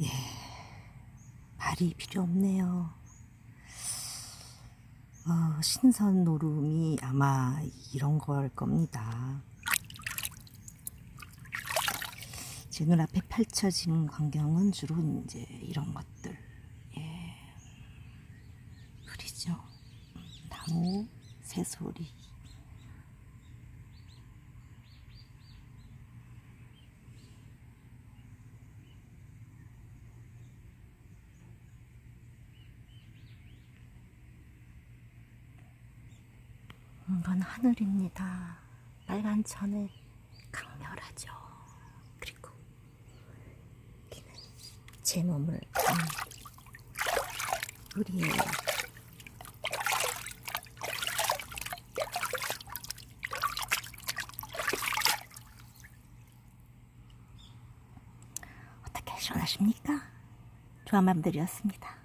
예, 말이 필요 없네요. 어, 신선 노름이 아마 이런 걸 겁니다. 제 눈앞에 펼쳐진 광경은 주로 이제 이런 것들. 예. 흐리죠. 나무, 새소리. 이건 하늘입니다. 빨간 천에 강렬하죠. 그리고 여기는 제 몸을 음, 우리의 어떻게 시원하십니까? 조합맘들이었습니다.